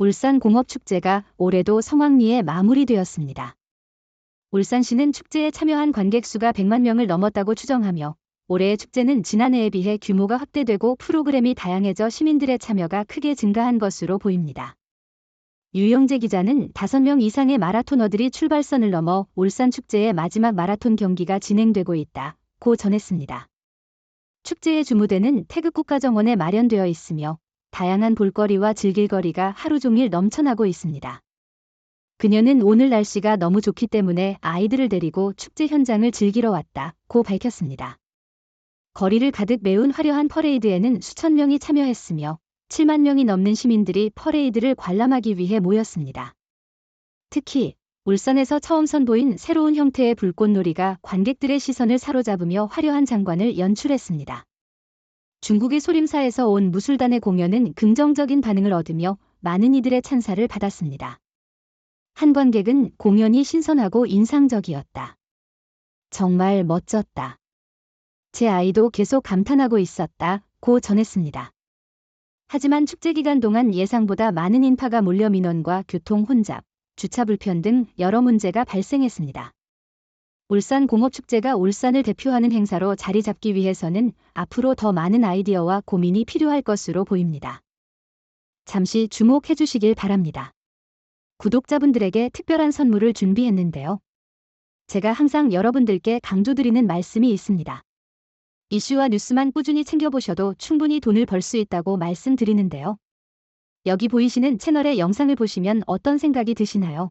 울산공업축제가 올해도 성황리에 마무리되었습니다. 울산시는 축제에 참여한 관객 수가 100만 명을 넘었다고 추정하며 올해의 축제는 지난해에 비해 규모가 확대되고 프로그램이 다양해져 시민들의 참여가 크게 증가한 것으로 보입니다. 유영재 기자는 5명 이상의 마라토너들이 출발선을 넘어 울산 축제의 마지막 마라톤 경기가 진행되고 있다 고 전했습니다. 축제의 주무대는 태극국가정원에 마련되어 있으며 다양한 볼거리와 즐길거리가 하루 종일 넘쳐나고 있습니다. 그녀는 오늘 날씨가 너무 좋기 때문에 아이들을 데리고 축제 현장을 즐기러 왔다 고 밝혔습니다. 거리를 가득 메운 화려한 퍼레이드에는 수천 명이 참여했으며 7만 명이 넘는 시민들이 퍼레이드를 관람하기 위해 모였습니다. 특히 울산에서 처음 선보인 새로운 형태의 불꽃놀이가 관객들의 시선을 사로잡으며 화려한 장관을 연출했습니다. 중국의 소림사에서 온 무술단의 공연은 긍정적인 반응을 얻으며 많은 이들의 찬사를 받았습니다. 한 관객은 공연이 신선하고 인상적이었다. 정말 멋졌다. 제 아이도 계속 감탄하고 있었다. 고 전했습니다. 하지만 축제 기간 동안 예상보다 많은 인파가 몰려 민원과 교통 혼잡, 주차 불편 등 여러 문제가 발생했습니다. 울산 공업축제가 울산을 대표하는 행사로 자리 잡기 위해서는 앞으로 더 많은 아이디어와 고민이 필요할 것으로 보입니다. 잠시 주목해 주시길 바랍니다. 구독자분들에게 특별한 선물을 준비했는데요. 제가 항상 여러분들께 강조드리는 말씀이 있습니다. 이슈와 뉴스만 꾸준히 챙겨보셔도 충분히 돈을 벌 수 있다고 말씀드리는데요. 여기 보이시는 채널의 영상을 보시면 어떤 생각이 드시나요?